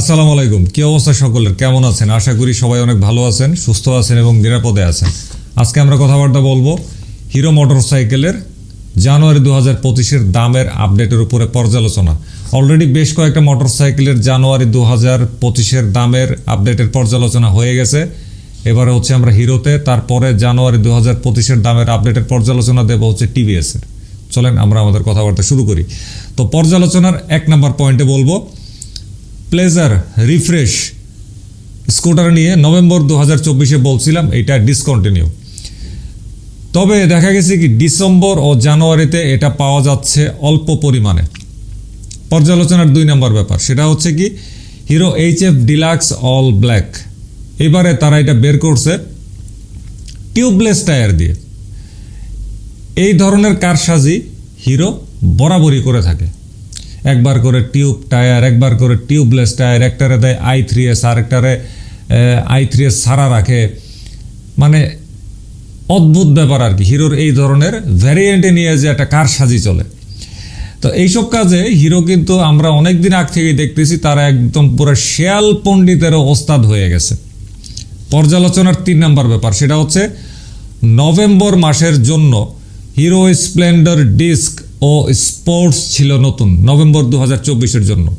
আসসালামু আলাইকুম। কি অবস্থা সকলের? কেমন আছেন? আশা করি সবাই অনেক ভালো আছেন, সুস্থ আছেন এবং নিরাপদে আছেন। আজকে আমরা কথাবার্তা বলব হিরো মোটরসাইকেলের জানুয়ারি দু হাজার পঁচিশের দামের আপডেটের উপরে পর্যালোচনা। অলরেডি বেশ কয়েকটা মোটরসাইকেলের জানুয়ারি দু হাজার পঁচিশের দামের আপডেটের পর্যালোচনা হয়ে গেছে। এবারে হচ্ছে আমরা হিরোতে, তারপরে জানুয়ারি দু হাজার পঁচিশের দামের আপডেটের পর্যালোচনা দেবো হচ্ছে টিভিএসের। চলেন আমরা আমাদের কথাবার্তা শুরু করি। তো পর্যালোচনার এক নম্বর পয়েন্টে বলব প্লেজার রিফ্রেশ স্কুটার নিয়ে নভেম্বর দু হাজার চব্বিশে বলছিলাম, এটা ডিসকন্টিনিউ তবে দেখা গেছে কি ডিসেম্বর ও জানুয়ারিতে এটা পাওয়া যাচ্ছে অল্প পরিমাণে। পর্যালোচনার দুই নম্বর ব্যাপার, সেটা হচ্ছে কি Hero H F deluxe all black এবারে তারা এটা বের করছে টিউবলেস টায়ার দিয়ে। এই ধরনের কারসাজি হিরো বরাবরই করে থাকে। একবার করে টিউব টায়ার, একবার করে টিউবলেস টায়ার, একটারে দেয় আই থ্রি এস আর একটারে আই থ্রি এস সারা রাখে। মানে অদ্ভুত ব্যাপার আর কি। হিরোর এই ধরনের ভ্যারিয়েন্টে নিয়ে যে একটা কার সাজি চলে। তো এইসব কাজে হিরো কিন্তু আমরা অনেক দিন আগ থেকেই দেখতেছি, তারা একদম পুরো শেয়াল পণ্ডিতেরও ওস্তাদ হয়ে গেছে। পর্যালোচনার তিন নম্বর ব্যাপার, সেটা হচ্ছে নভেম্বর মাসের জন্য হিরো স্প্লেন্ডার ডিস্ক ও স্পোর্টস ছিল নতুন, নভেম্বর দু হাজার চব্বিশের জন্য।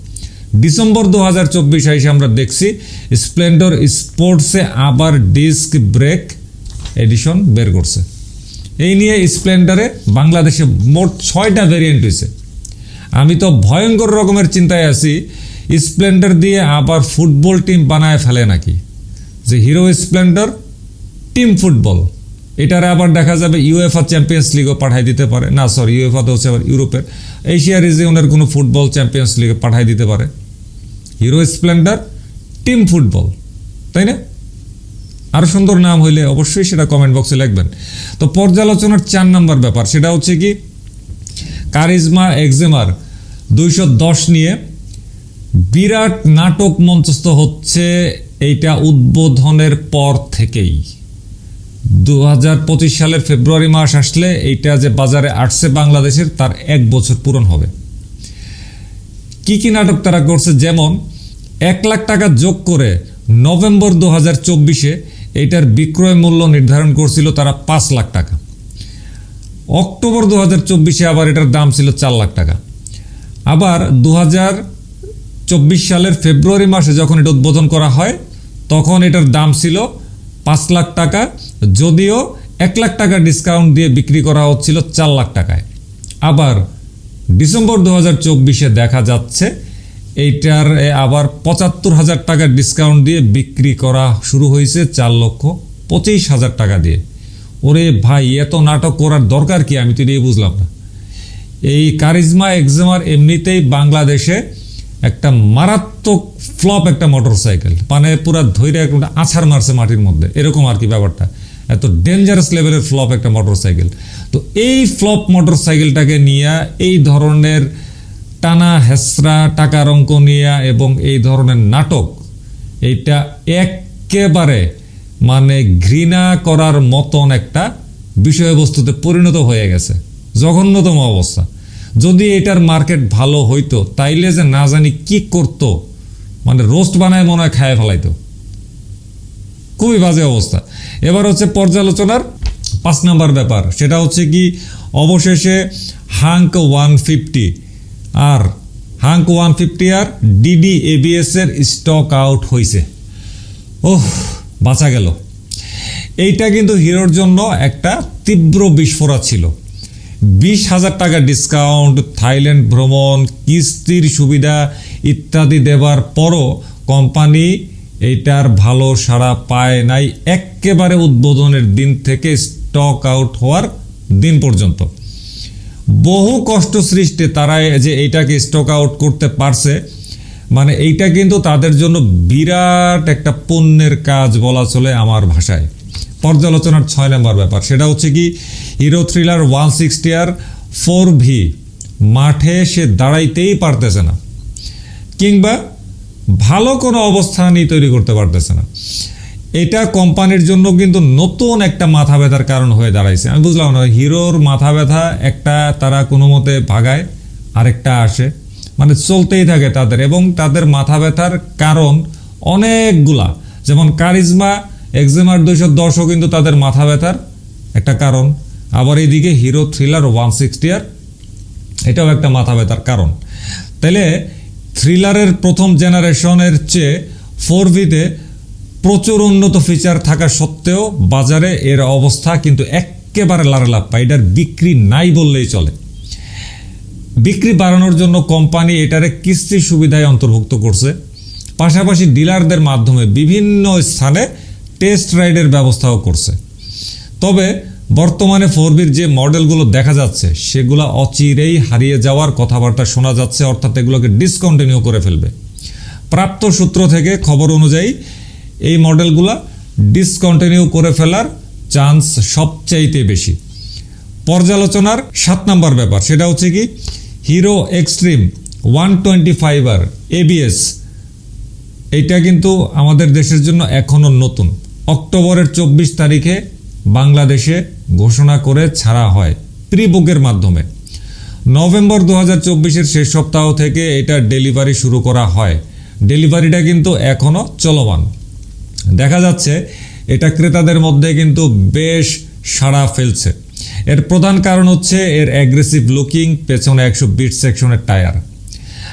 ডিসেম্বর দু হাজার চব্বিশ এসে আমরা দেখছি, স্প্লেন্ডার স্পোর্টসে আবার ডিস্ক ব্রেক এডিশন বের করছে। এই নিয়ে স্প্লেন্ডারে বাংলাদেশে মোট ছয়টা ভেরিয়েন্ট হয়েছে। আমি তো ভয়ঙ্কর রকমের চিন্তায় আছি, স্প্লেন্ডার দিয়ে আবার ফুটবল টিম বানায় ফেলে নাকি? যে হিরো স্প্লেন্ডার টিম ফুটবল এটারে আবার দেখা যাবে ইউএফআ চ্যাম্পিয়ন্স লিগও পাঠাই দিতে পারে। না সরি ইউএফআ তো হচ্ছে আবার ইউরোপের এশিয়া রিজিয়নের কোনো ফুটবল চ্যাম্পিয়ন্স লিগে পাঠাই দিতে পারে। হিরো স্প্লেন্ডার টিম ফুটবল তাই না? আরও সুন্দর নাম হইলে অবশ্যই সেটা কমেন্ট বক্সে লিখবেন। তো পর্যালোচনার চার নাম্বার ব্যাপার, সেটা হচ্ছে কি কারিজমা এক্সেমার দুইশো দশ নিয়ে বিরাট নাটক মঞ্চস্থ হচ্ছে এইটা উদ্বোধনের পর থেকেই। দু হাজার পঁচিশ সালের ফেব্রুয়ারি মাস আসলে এইটা যে বাজারে আসছে বাংলাদেশের, তার এক বছর পূরণ হবে। কি কি নাটক তারা করছে? যেমন, এক লাখ টাকা যোগ করে নভেম্বর দু হাজার চব্বিশে এইটার বিক্রয় মূল্য নির্ধারণ করছিল তারা পাঁচ লাখ টাকা। অক্টোবর দু হাজার চব্বিশে আবার এটার দাম ছিল চার লাখ টাকা। আবার দু হাজার চব্বিশ সালের ফেব্রুয়ারি মাসে যখন এটা উদ্বোধন করা হয়, তখন এটার দাম ছিল পাঁচ লাখ টাকা যদিও এক লাখ টাকা ডিসকাউন্ট দিয়ে বিক্রি করা হচ্ছিল চার লাখ টাকায়। আবার ডিসেম্বর দু হাজার চব্বিশে দেখা যাচ্ছে, এইটার আবার পঁচাত্তর হাজার টাকার ডিসকাউন্ট দিয়ে বিক্রি করা শুরু হয়েছে চার লক্ষ পঁচিশ হাজার টাকা দিয়ে। ওরে ভাই, এত নাটক করার দরকার কি? আমি তো এটাই বুঝলাম না। এই কারিজমা এক্সেমার এমনিতেই বাংলাদেশে একটা মারাত্মক ফ্লপ একটা মোটরসাইকেল মানে পুরা ধৈর্য একটা আছাড় মারছে মাটির মধ্যে। এরকম আর কি ব্যাপারটা। এত ডেঞ্জারাস লেভেলের ফ্লপ একটা মোটরসাইকেল তো এই ফ্লপ মোটরসাইকেলটাকে নিয়ে এই ধরনের টানা হেসরা টাকার অঙ্ক নিয়ে এবং এই ধরনের নাটক, এইটা একেবারে মানে ঘৃণা করার মতন একটা বিষয়বস্তুতে পরিণত হয়ে গেছে। জঘন্যতম অবস্থা। যদি এটার মার্কেট ভালো হইতো, তাইলে যে না জানি কি করতো মানে রোস্ট বানায় মনে হয় খায় ফেলাইতো। খুবই বাজে অবস্থা। এবার হচ্ছে পর্যালোচনার পাঁচ নাম্বার ব্যাপার। সেটা হচ্ছে কি, অবশেষে Hunk one fifty R, Hunk one fifty R DD ABS এর স্টক আউট হয়েছে ওহ, বাঁচা গেল। এইটা কিন্তু হিরোর জন্য একটা তীব্র বিস্ফোরা ছিল। বিশ হাজার টাকা ডিসকাউন্ট থাইল্যান্ড ভ্রমণ, কিস্তির সুবিধা ইত্যাদি দেবার পরও কোম্পানি এইটার ভালো সাড়া পায় নাই একেবারে উদ্বোধনের দিন থেকে স্টক আউট হওয়ার দিন পর্যন্ত। বহু কষ্ট সৃষ্টি তারা যে এইটাকে স্টক আউট করতে পারছে মানে এইটা কিন্তু তাদের জন্য বিরাট একটা পণ্যের কাজ বলা চলে আমার ভাষায়। পর্যালোচনার ছয় নম্বর ব্যাপার, সেটা হচ্ছে কি, Hero Thriller one sixty R four V মাঠে সে দাঁড়াইতেই পারতেছে না। কিংবা ভালো কোনো অবস্থানই তৈরি করতে পারতেছে না। এটা কোম্পানির জন্য কিন্তু নতুন একটা মাথা ব্যথার কারণ হয়ে দাঁড়াইছে। আমি বুঝলাম না, হিরোর মাথা ব্যথা একটা তারা কোনো মতে ভাগায়, আরেকটা আসে। মানে চলতেই থাকে তাদের এবং তাদের মাথা ব্যথার কারণ অনেকগুলা। যেমন কারিজমা এক্সেমার দুইশো দশও কিন্তু তাদের মাথা ব্যথার একটা কারণ। আবার এইদিকে Hero Thriller one sixty R, এটাও একটা মাথা ব্যথার কারণ। তাইলে থ্রিলারের প্রথম জেনারেশনের চেয়ে ফোর ভিতে প্রচুর উন্নত ফিচার থাকা সত্ত্বেও বাজারে এর অবস্থা কিন্তু একেবারে লাড়ালাপ্পা এটার বিক্রি নাই বললেই চলে। বিক্রি বাড়ানোর জন্য কোম্পানি এটারে কিস্তি সুবিধায় অন্তর্ভুক্ত করছে। পাশাপাশি ডিলারদের মাধ্যমে বিভিন্ন স্থানে টেস্ট রাইডের ব্যবস্থাও করছে। তবে বর্তমানে ফোরবির যে মডেলগুলো দেখা যাচ্ছে, সেগুলো অচিরেই হারিয়ে যাওয়ার কথাবার্তা শোনা যাচ্ছে, অর্থাৎ এগুলোকে ডিসকন্টিনিউ করে ফেলবে। প্রাপ্ত সূত্র থেকে খবর অনুযায়ী, এই মডেলগুলো ডিসকন্টিনিউ করে ফেলার চান্স সবচাইতে বেশি। পর্যালোচনার সাত নম্বর ব্যাপার, সেটা হচ্ছে কি Hero Xtreme one twenty five R ABS এইটা কিন্তু আমাদের দেশের জন্য এখনও নতুন। অক্টোবরের চব্বিশ তারিখে বাংলাদেশে ঘোষণা করে ছাড়া হয় প্রি বুকের মাধ্যমে। নভেম্বর দু হাজার শেষ সপ্তাহ থেকে এটা ডেলিভারি শুরু করা হয়। ডেলিভারিটা কিন্তু এখনও চলমান। দেখা যাচ্ছে এটা ক্রেতাদের মধ্যে কিন্তু বেশ সাড়া ফেলছে। এর প্রধান কারণ হচ্ছে এর অ্যাগ্রেসিভ লুকিং পেছনে একশো বিট সেকশনের টায়ার।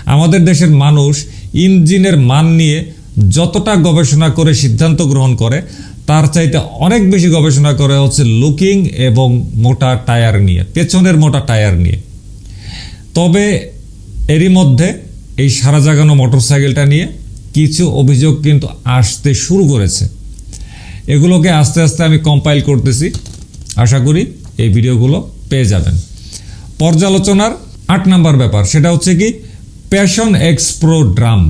আমাদের দেশের মানুষ ইঞ্জিনের মান নিয়ে যতটা গবেষণা করে সিদ্ধান্ত গ্রহণ করে তার চাইতে অনেক বেশি গবেষণা করে হচ্ছে লুকিং এবং মোটা টায়ার নিয়ে, পেছনের মোটা টায়ার নিয়ে। তবে এরই মধ্যে এই সারা জাগানো মোটরসাইকেলটা নিয়ে কিছু অভিযোগ কিন্তু আসতে শুরু করেছে। এগুলোকে আস্তে আস্তে আমি কম্পাইল করতেছি। আশা করি এই ভিডিওগুলো পেয়ে যাবেন। পর্যালোচনার আট নাম্বার ব্যাপার, সেটা হচ্ছে কি প্যাশন এক্স প্রো ড্রাম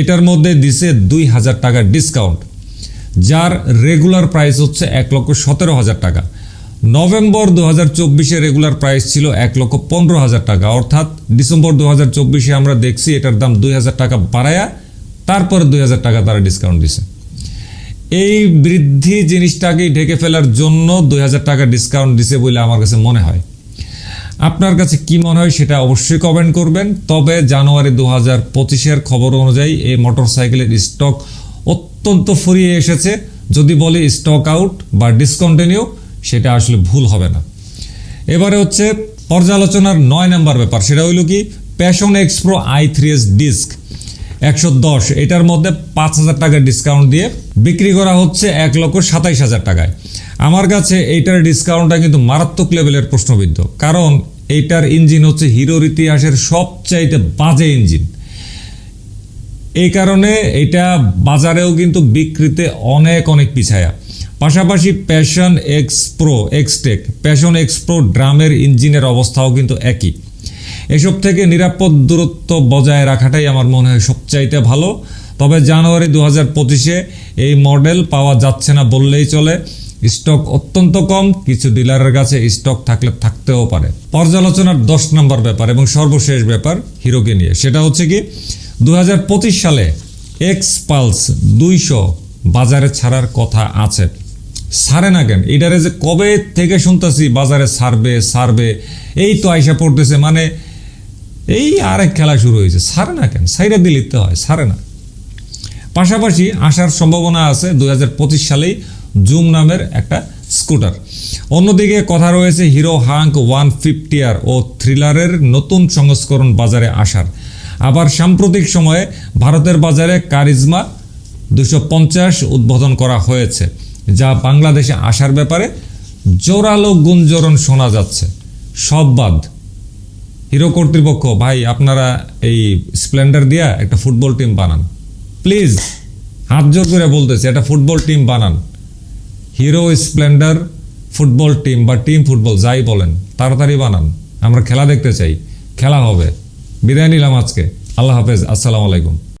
এটার মধ্যে দিছে দুই হাজার টাকার ডিসকাউন্ট যার রেগুলার প্রাইস হচ্ছে এক লক্ষ সতেরো হাজার টাকা। নভেম্বর দু হাজার চব্বিশে রেগুলার প্রাইস ছিল এক লক্ষ পনেরো হাজার টাকা। অর্থাৎ ডিসেম্বর দু হাজার চব্বিশে আমরা দেখছি এটার দাম দুই হাজার টাকা বাড়ায়া তারপরে দুই হাজার টাকা তারা ডিসকাউন্ট দিছে। এই বৃদ্ধি জিনিসটাকেই ঢেকে ফেলার জন্য দুই হাজার টাকা ডিসকাউন্ট দিছে বলে আমার কাছে মনে হয়। আপনার কাছে কি মনে হয় সেটা অবশ্যই কমেন্ট করবেন। তবে জানুয়ারি দু হাজার পঁচিশের খবর অনুযায়ী এই মোটরসাইকেলের স্টক অত্যন্ত ফুরিয়ে এসেছে। যদি বলি স্টক আউট বা ডিসকন্টিনিউ সেটা আসলে ভুল হবে না। এবারে হচ্ছে পর্যালোচনার নয় নাম্বার ব্যাপার, সেটা হইল কি? Passion XPro I three S disc একশো দশ, এটার মধ্যে পাঁচ হাজার টাকা ডিসকাউন্ট দিয়ে বিক্রি করা হচ্ছে এক লক্ষ সাতাইশ হাজার টাকায়। আমার কাছে এইটার ডিসকাউন্টটা কিন্তু মারাত্মক লেভেলের প্রশ্নবিদ্ধ, কারণ এইটার ইঞ্জিন হচ্ছে হিরোর ইতিহাসের সবচাইতে বাজে ইঞ্জিন এই কারণে এটা বাজারেও কিন্তু বিক্রিতে অনেক অনেক পিছায়া। পাশাপাশি Passion X Pro Xtec Passion X Pro ড্রামের ইঞ্জিনের অবস্থাও কিন্তু একই। এসব থেকে নিরাপদ দূরত্ব বজায় রাখাটাই আমার মনে হয় সবচাইতে ভালো। তবে জানুয়ারি দু হাজার পঁচিশে এই মডেল পাওয়া যাচ্ছে না বললেই চলে। স্টক অত্যন্ত কম, কিছু ডিলারের কাছে স্টক থাকলে থাকতেও পারে। পর্যালোচনার দশ নম্বর ব্যাপার এবং সর্বশেষ ব্যাপার হিরোকে নিয়ে। সেটা হচ্ছে কি দুই হাজার পঁচিশ সালে এক্স পালস দুইশো বাজারে ছাড়ার কথা আছে। সারে না কেন? এটারে যে কবে থেকে শুনতেছি, বাজারে সারবে সারবে এই তো আইসা পড়তেছে। মানে এই আরেক খেলা শুরু হয়েছে। সারে না কেন? সাইরা লিখতে হয় সারে না। পাশাপাশি আসার সম্ভাবনা আছে দুই হাজার পঁচিশ সালেই জুম নামের একটা স্কুটার। অন্যদিকে কথা রয়েছে Hero Hunk one fifty R ও থ্রিলারের নতুন সংস্করণ বাজারে আসার। আবার সাম্প্রতিক সময়ে ভারতের বাজারে কারিজমা দুশো পঞ্চাশ উদ্বোধন করা হয়েছে, যা বাংলাদেশে আসার ব্যাপারে জোরালো গুঞ্জরণ শোনা যাচ্ছে। সব বাদ। হিরো কর্তৃপক্ষ, ভাই, আপনারা এই স্প্লেন্ডার দিয়া একটা ফুটবল টিম বানান। প্লিজ, হাত জোর করে বলতেছি, একটা ফুটবল টিম বানান। হিরো স্প্লেন্ডার ফুটবল টিম বা টিম ফুটবল, যাই বলেন, তাড়াতাড়ি বানান। আমরা খেলা দেখতে চাই, খেলা হবে। বিদায় নিলাম আজকে। আল্লাহ হাফেজ। আসসালামু আলাইকুম।